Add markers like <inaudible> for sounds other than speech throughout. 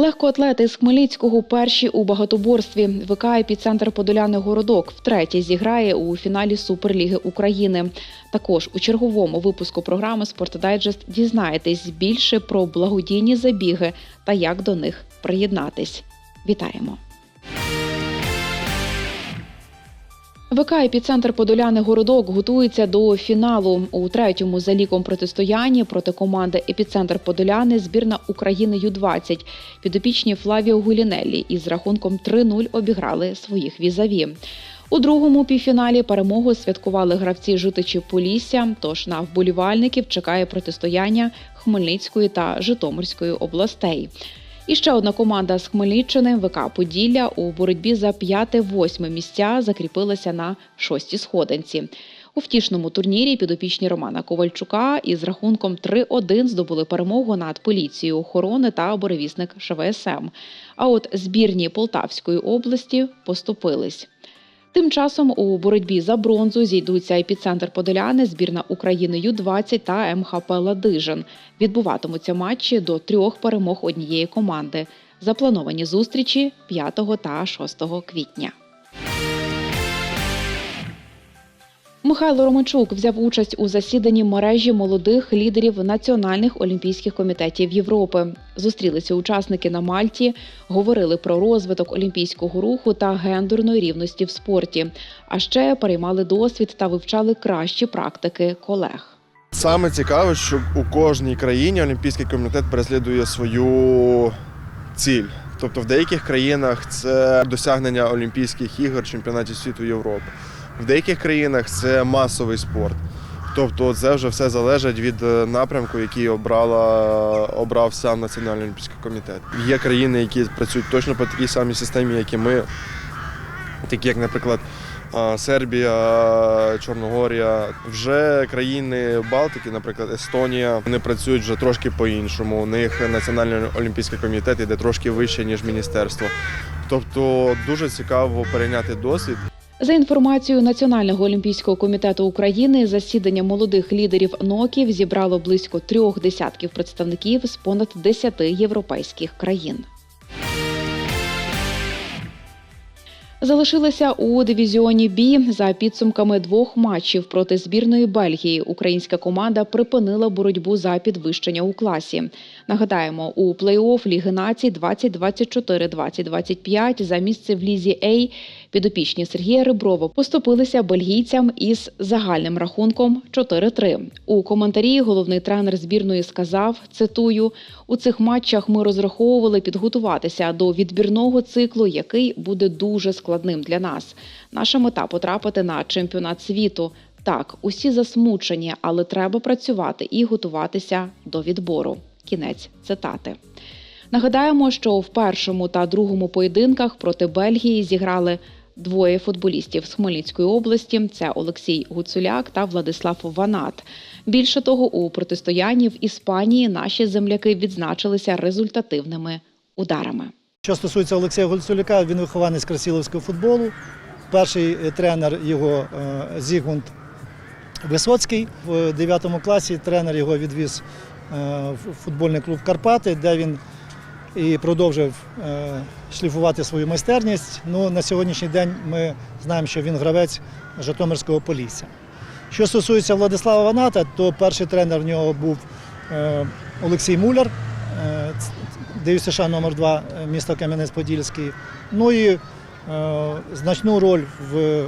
Легкоатлети з Хмельницького перші у багатоборстві. ВК «Епіцентр Подоляни Городок втретє зіграє у фіналі Суперліги України. Також у черговому випуску програми «Спортдайджест» дізнаєтесь більше про благодійні забіги та як до них приєднатись. Вітаємо! ВК «Епіцентр Подоляни Городок готується до фіналу у третьому за ліком протистоянні проти команди Епіцентр Подоляни збірна України Ю-20. Підопічні Флавіо Гулінеллі із рахунком 3-0 обіграли своїх візаві. У другому півфіналі перемогу святкували гравці Житичі Полісся. Тож на вболівальників чекає протистояння Хмельницької та Житомирської областей. І ще одна команда з Хмельниччини ВК Поділля у боротьбі за п'яте-восьме місця закріпилася на шостій сходинці. У втішному турнірі підопічні Романа Ковальчука із рахунком 3-1 здобули перемогу над поліцією охорони та буревісник ШВСМ. А от збірні Полтавської області поступились. Тим часом у боротьбі за бронзу зійдуться епіцентр Подоляни, збірна України Ю-20 та МХП Ладижин. Відбуватимуться матчі до трьох перемог однієї команди. Заплановані зустрічі 5 та 6 квітня. Михайло Романчук взяв участь у засіданні мережі молодих лідерів національних олімпійських комітетів Європи. Зустрілися учасники на Мальті, говорили про розвиток олімпійського руху та гендерної рівності в спорті. А ще переймали досвід та вивчали кращі практики колег. Саме цікаве, що у кожній країні Олімпійський комітет переслідує свою ціль. Тобто в деяких країнах це досягнення Олімпійських ігор, чемпіонатів світу Європи. В деяких країнах це масовий спорт. Тобто це вже все залежить від е, напрямку, який обрала, обрав сам Національний олімпійський комітет. Є країни, які працюють точно по такій самій системі, як і ми, такі як, наприклад, Сербія, Чорногорія, вже країни Балтики, наприклад, Естонія, вони працюють вже трошки по-іншому. У них Національний олімпійський комітет іде трошки вище, ніж міністерство. Тобто дуже цікаво перейняти досвід. За інформацією Національного олімпійського комітету України, засідання молодих лідерів НОКів зібрало близько трьох десятків представників з понад десяти європейських країн. Залишилася у дивізіоні Бі за підсумками двох матчів проти збірної Бельгії. Українська команда припинила боротьбу за підвищення у класі. Нагадаємо, у плей-офф Ліги націй 2024-2025 за місце в лізі А підопічні Сергія Реброва поступилися бельгійцям із загальним рахунком 4-3. У коментарі головний тренер збірної сказав: цитую: у цих матчах ми розраховували підготуватися до відбірного циклу, який буде дуже складним для нас. Наша мета потрапити на чемпіонат світу. Так, усі засмучені, але треба працювати і готуватися до відбору. Кінець цитати. Нагадаємо, що в першому та другому поєдинках проти Бельгії зіграли двоє футболістів з Хмельницької області: це Олексій Гуцуляк та Владислав Ванат. Більше того, у протистоянні в Іспанії наші земляки відзначилися результативними ударами. Що стосується Олексія Гольцулюка, він вихованець красиловського футболу. Перший е, тренер його е, Зігмунд Висоцький. В 9 класі тренер його відвіз е, в футбольний клуб Карпати, де він і продовжив е, шліфувати свою майстерність. Ну, на сьогоднішній день ми знаємо, що він гравець Житомирського Полісся. Що стосується Владислава Ваната, то перший тренер в нього був е, Олексій Муляр, е, ДЮСШ номер 2 місто Кам'янець-Подільський. Ну і значну роль в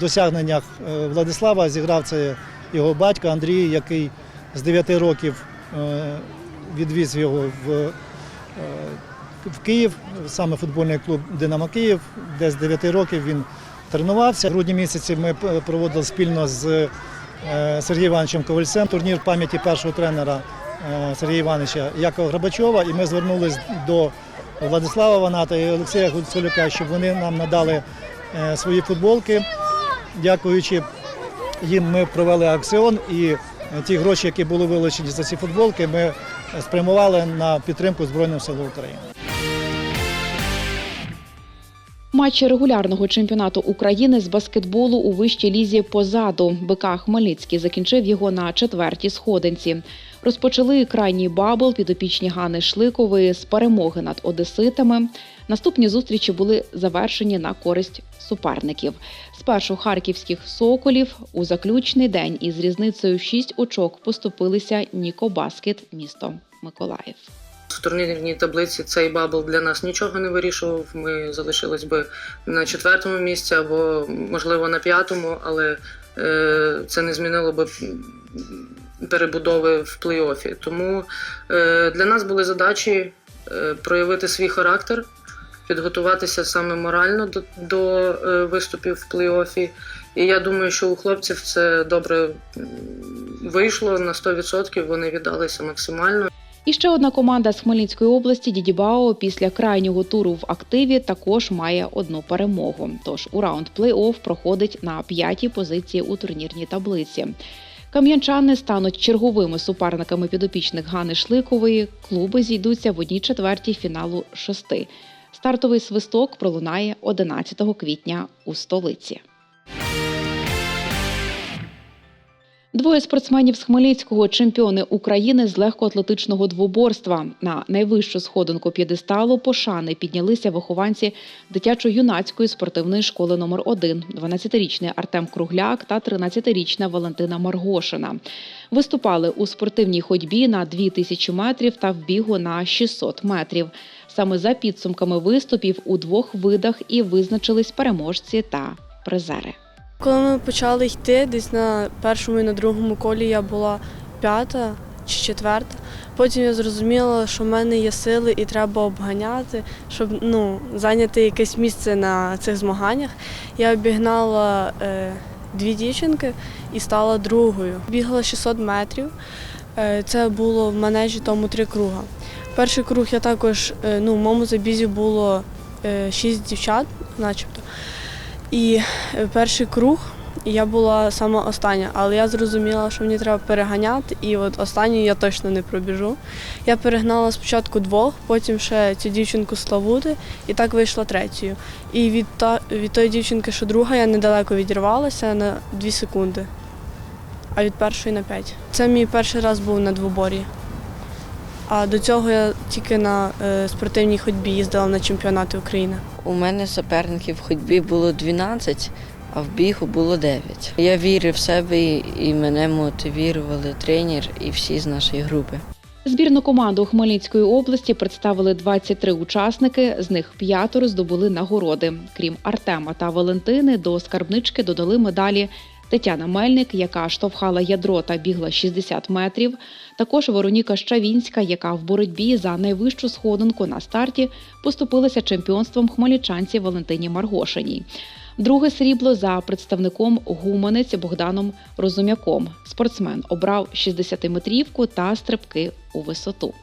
досягненнях Владислава зіграв це його батько Андрій, який з 9 років відвіз його в, е, в Київ, саме футбольний клуб Динамо Київ, де з 9 років він тренувався. В грудні місяці ми проводили спільно з е, Сергієм Івановичем Ковальцем турнір пам'яті першого тренера е, Сергія Івановича Якова Грабачова. І ми звернулись до Владислава Ваната і Олексія Гуцулюка, щоб вони нам надали свої футболки. Дякуючи їм, ми провели акціон і ті гроші, які були вилучені за ці футболки, ми спрямували на підтримку Збройним силам України. Матчі регулярного чемпіонату України з баскетболу у вищій лізі позаду. БК Хмельницький закінчив його на четвертій сходинці. Розпочали крайній бабл підопічні Гани Шликової з перемоги над одеситами. Наступні зустрічі були завершені на користь суперників. Спершу харківських соколів у заключний день із різницею в 6 очок поступилися Ніко Баскет, місто Миколаїв. В турнірній таблиці цей бабл для нас нічого не вирішував. Ми залишились би на четвертому місці або, можливо, на п'ятому, але е, це не змінило би перебудови в плей-офі. Тому е, для нас були задачі е, проявити свій характер, підготуватися саме морально до, до е, виступів в плей-офі. І я думаю, що у хлопців це добре вийшло на 100%, вони віддалися максимально. І ще одна команда з Хмельницької області Дідібао після крайнього туру в активі також має одну перемогу. Тож у раунд плей-офф проходить на п'ятій позиції у турнірній таблиці. Кам'янчани стануть черговими суперниками підопічних Гани Шликової. Клуби зійдуться в одній четвертій фіналу шести. Стартовий свисток пролунає 11 квітня у столиці. Двоє спортсменів з Хмельницького чемпіони України з легкоатлетичного двоборства. На найвищу сходинку п'єдесталу пошани піднялися вихованці дитячо-юнацької спортивної школи номер 1 12-річний Артем Кругляк та 13-річна Валентина Маргошина. Виступали у спортивній ходьбі на 2000 метрів та в бігу на 600 метрів. Саме за підсумками виступів у двох видах і визначились переможці та призери. Коли ми почали йти, десь на першому і на другому колі я була п'ята чи четверта. Потім я зрозуміла, що в мене є сили і треба обганяти, щоб ну, зайняти якесь місце на цих змаганнях. Я обігнала е, дві дівчинки і стала другою. Бігала 600 метрів. Е, це було в манежі тому три круга. Перший круг я також, е, ну, в моєму забізі було е, шість дівчат, начебто. І е, перший круг я була сама остання, але я зрозуміла, що мені треба переганяти, і от останню я точно не пробіжу. Я перегнала спочатку двох, потім ще цю дівчинку Славути, і так вийшла третьою. І від, та, від тої дівчинки, що друга, я недалеко відірвалася на 2 секунди, а від першої на 5. Це мій перший раз був на двобор'ї. А до цього я тільки на е, спортивній ходьбі їздила на чемпіонати України. У мене суперників в ходьбі було 12, а в бігу було 9. Я вірив в себе і- і мене мотивували тренер і всі з нашої групи. Збірну команду Хмельницької області представили 23 учасники, з них п'ятеро здобули нагороди. Крім Артема та Валентини, до скарбнички додали медалі Тетяна Мельник, яка штовхала ядро та бігла 60 метрів. Також Вероніка Щавінська, яка в боротьбі за найвищу сходинку на старті поступилася чемпіонством хмельничанці Валентині Маргошиній. Друге срібло за представником гуманець Богданом Розум'яком. Спортсмен обрав 60-метрівку та стрибки у висоту.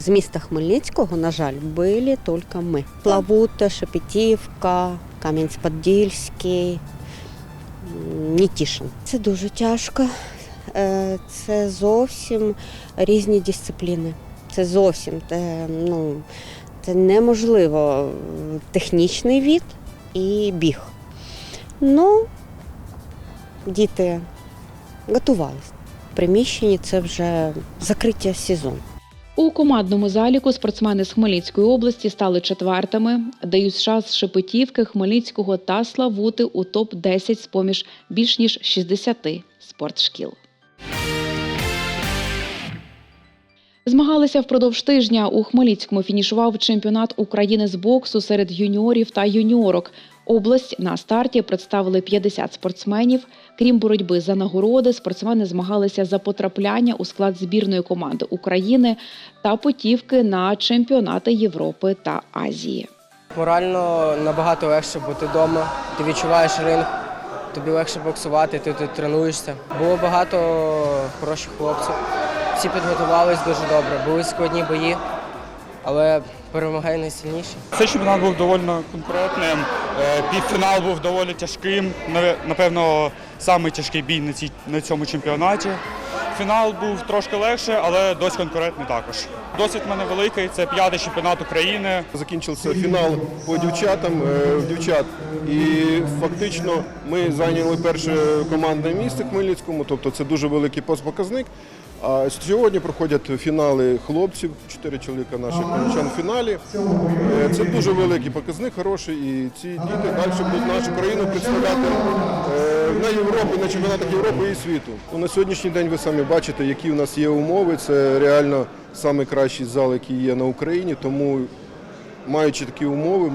З міста Хмельницького, на жаль, були тільки ми. Плавута, Шепетівка, Кам'янець-Подільський, Нітішин. Це дуже тяжко. Е, Це зовсім різні дисципліни. Це зовсім те, ну, це неможливо технічний від і біг. Ну, діти готувалися. В приміщенні це вже закриття сезону. У командному заліку спортсмени з Хмельницької області стали четвертими. ДЮСШ з Шепетівки, Хмельницького та Славути у топ 10 з поміж більш ніж 60 спортшкіл. Змагалися впродовж тижня. У Хмельницькому фінішував чемпіонат України з боксу серед юніорів та юніорок. Область на старті представили 50 спортсменів. Крім боротьби за нагороди, спортсмени змагалися за потрапляння у склад збірної команди України та путівки на чемпіонати Європи та Азії. Морально набагато легше бути вдома. Ти відчуваєш ринг, тобі легше боксувати, ти тут тренуєшся. Було багато хороших хлопців. Всі підготувались дуже добре. Були складні бої, але перемагає найсильніший. Цей чемпіонат був доволі конкурентним. Е, Півфінал був доволі тяжким. Напевно, самий тяжкий бій на, цій, на цьому чемпіонаті. Фінал був трошки легше, але досить конкурентний також. Досвід в мене великий, це п'ятий чемпіонат України. Закінчився фінал по дівчатам е, в дівчат, і фактично ми зайняли перше командне місце в Хмельницькому, тобто це дуже великий показник. А сьогодні проходять фінали хлопців, чотири чоловіка наших хмельничан в фіналі. Е, Це дуже великий показник, хороший, і ці діти далі будуть нашу країну представляти е, на Європі, на чемпіонатах Європи і світу. Ну, На сьогоднішній день ви самі бачите, які у нас є умови. Це реально найкращий зал, який є на Україні. Тому маючи такі умови,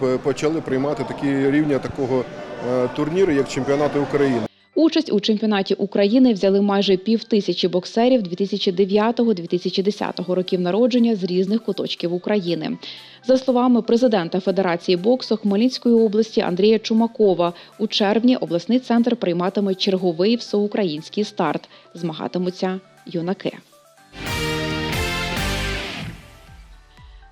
ми почали приймати такі рівня такого е, турніру, як чемпіонати України. Участь у чемпіонаті України взяли майже пів тисячі боксерів 2009-2010 років народження з різних куточків України. За словами президента Федерації боксу Хмельницької області Андрія Чумакова, у червні обласний центр прийматиме черговий всеукраїнський старт. Змагатимуться юнаки.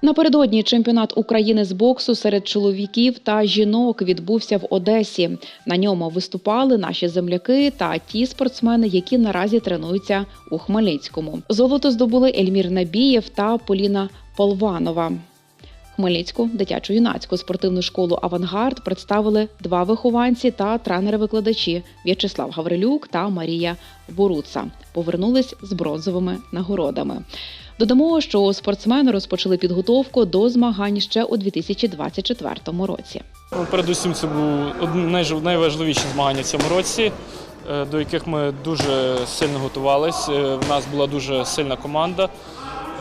Напередодні чемпіонат України з боксу серед чоловіків та жінок відбувся в Одесі. На ньому виступали наші земляки та ті спортсмени, які наразі тренуються у Хмельницькому. Золото здобули Ельмір Набієв та Поліна Полванова. Хмельницьку дитячо-юнацьку спортивну школу Авангард представили два вихованці та тренери-викладачі В'ячеслав Гаврилюк та Марія Боруца. Повернулись з бронзовими нагородами. Додамо, що спортсмени розпочали підготовку до змагань ще у 2024 році. Ну, Передусім, це найж- найважливіші змагання в цьому році, е, до яких ми дуже сильно готувалися. В нас була дуже сильна команда.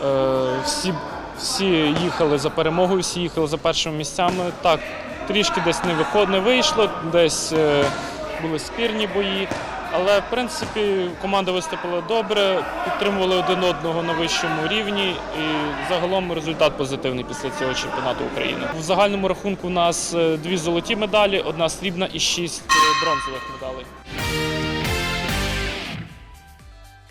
Е, Всі, всі їхали за перемогою, всі їхали за першими місцями. Так, трішки десь не виход не вийшло, десь е, були спірні бої. Але в принципі команда виступила добре, підтримували один одного на вищому рівні, і загалом результат позитивний після цього чемпіонату України. В загальному рахунку у нас е, дві золоті медалі, одна срібна і шість е, бронзових медалей.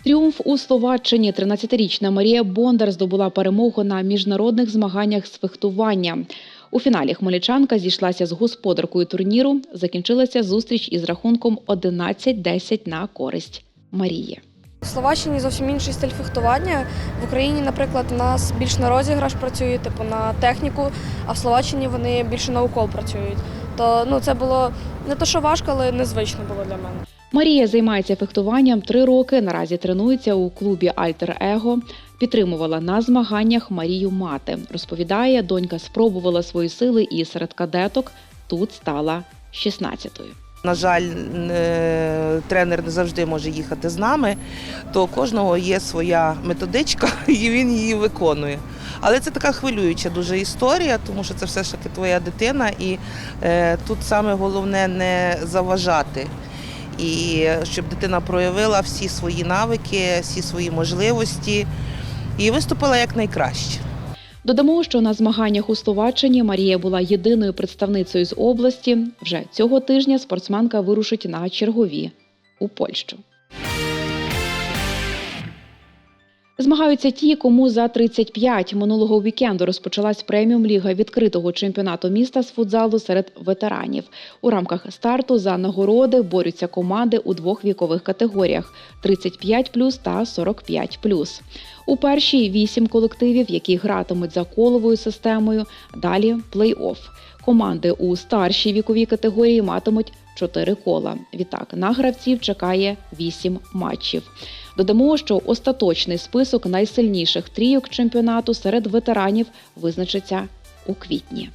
Тріумф у Словаччині 13-річна Марія Бондар здобула перемогу на міжнародних змаганнях з фехтування. У фіналі хмельничанка зійшлася з господаркою турніру. Закінчилася зустріч із рахунком 11-10 на користь Марії. У Словаччині зовсім інший стиль фехтування. В Україні, наприклад, у нас більш на розіграш працює, типу на техніку, а в Словаччині вони більше на укол працюють. То ну це було не то, що важко, але незвично було для мене. Марія займається фехтуванням три роки. Наразі тренується у клубі Альтер Его. Підтримувала на змаганнях Марію мати. Розповідає, донька спробувала свої сили і серед кадеток тут стала 16-ю. На жаль, тренер не завжди може їхати з нами, то у кожного є своя методичка, <laughs> і він її виконує. Але це така хвилююча дуже історія, тому що це все ж таки твоя дитина, і е, тут саме головне не заважати. І щоб дитина проявила всі свої навики, всі свої можливості і виступила як найкраще. Додамо, що на змаганнях у Словаччині Марія була єдиною представницею з області. Вже цього тижня спортсменка вирушить на чергові у Польщу. Змагаються ті, кому за 35 минулого вікенду розпочалась преміум ліга відкритого чемпіонату міста з футзалу серед ветеранів. У рамках старту за нагороди борються команди у двох вікових категоріях: 35 та 45 У першій вісім колективів, які гратимуть за коловою системою. Далі плей-офф. Команди у старшій віковій категорії матимуть 4 кола. Відтак на гравців чекає 8 матчів. Додамо, що остаточний список найсильніших трійок чемпіонату серед ветеранів визначиться у квітні.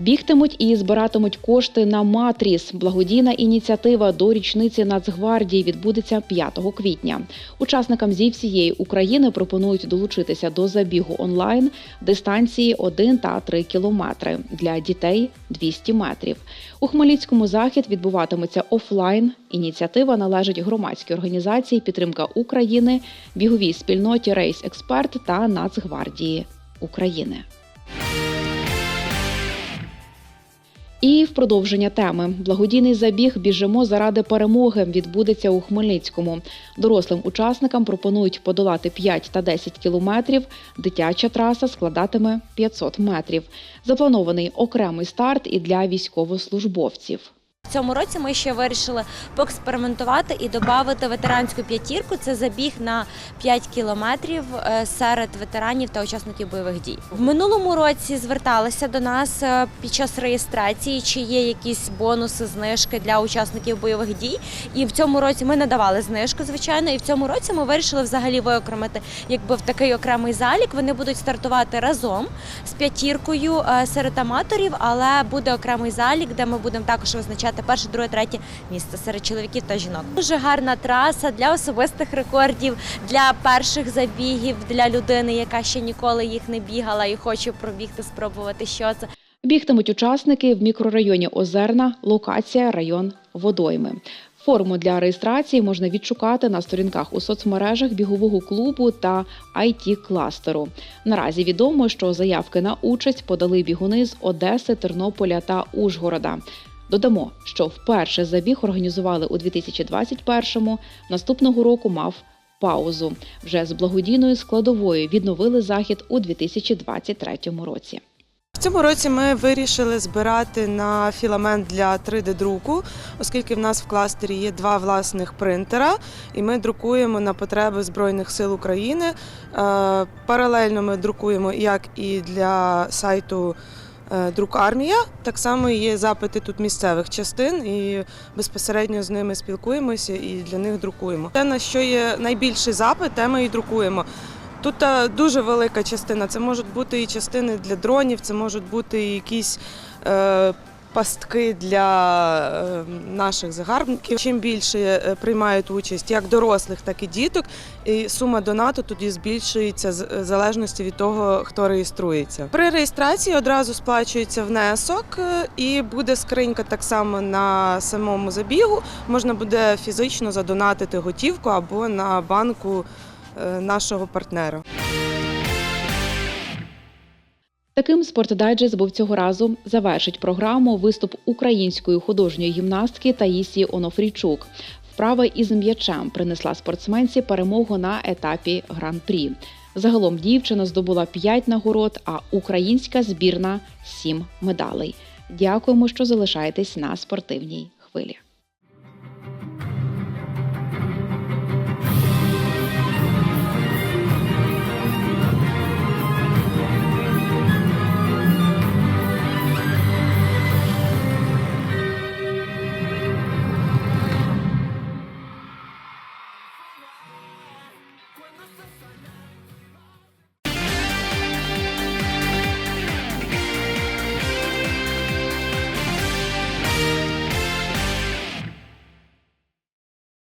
Бігтимуть і збиратимуть кошти на Матріс. Благодійна ініціатива до річниці Нацгвардії відбудеться 5 квітня. Учасникам зі всієї України пропонують долучитися до забігу онлайн дистанції 1 та 3 кілометри для дітей 200 метрів. У Хмельницькому захід відбуватиметься офлайн. Ініціатива належить громадській організації Підтримка України, біговій спільноті Рейс Експерт та Нацгвардії України. І в продовження теми благодійний забіг Біжимо заради перемоги відбудеться у Хмельницькому. Дорослим учасникам пропонують подолати 5 та 10 кілометрів. Дитяча траса складатиме 500 метрів. Запланований окремий старт і для військовослужбовців. Цьому році ми ще вирішили поекспериментувати і додати ветеранську п'ятірку. Це забіг на 5 кілометрів е, серед ветеранів та учасників бойових дій. В минулому році зверталися до нас е, під час реєстрації, чи є якісь бонуси, знижки для учасників бойових дій. І в цьому році ми надавали знижку, звичайно. І в цьому році ми вирішили взагалі виокремити, якби в такий окремий залік. Вони будуть стартувати разом з п'ятіркою е, серед аматорів, але буде окремий залік, де ми будемо також визначати перше, друге, третє місце серед чоловіків та жінок. Дуже гарна траса для особистих рекордів, для перших забігів, для людини, яка ще ніколи їх не бігала і хоче пробігти, спробувати, що це. Бігтимуть учасники в мікрорайоні Озерна, локація район Водойми. Форму для реєстрації можна відшукати на сторінках у соцмережах бігового клубу та it кластеру. Наразі відомо, що заявки на участь подали бігуни з Одеси, Тернополя та Ужгорода. Додамо, що вперше забіг організували у 2021-му, наступного року мав паузу. Вже з благодійною складовою відновили захід у 2023 році. В цьому році ми вирішили збирати на філамент для 3D-друку, оскільки в нас в кластері є два власних принтера, і ми друкуємо на потреби Збройних сил України. Е, Паралельно ми друкуємо як і для сайту е, Друк Армія. Так само є запити тут місцевих частин, і безпосередньо з ними спілкуємося і для них друкуємо. Те, на що є найбільший запит, те ми і друкуємо. Тут е, дуже велика частина. Це можуть бути і частини для дронів, це можуть бути і якісь е, пастки для е, наших загарбників. Чим більше е, приймають участь як дорослих, так і діток, і сума донату тоді збільшується з- в залежності від того, хто реєструється. При реєстрації одразу сплачується внесок, е, і буде скринька так само на самому забігу. Можна буде фізично задонатити готівку або на банку е, нашого партнера. Таким спортдайджест був цього разу завершить програму виступ української художньої гімнастки Таїсії Онофрійчук. Вправа із м'ячем принесла спортсменці перемогу на етапі гран-прі. Загалом дівчина здобула 5 нагород, а українська збірна 7 медалей. Дякуємо, що залишаєтесь на спортивній хвилі.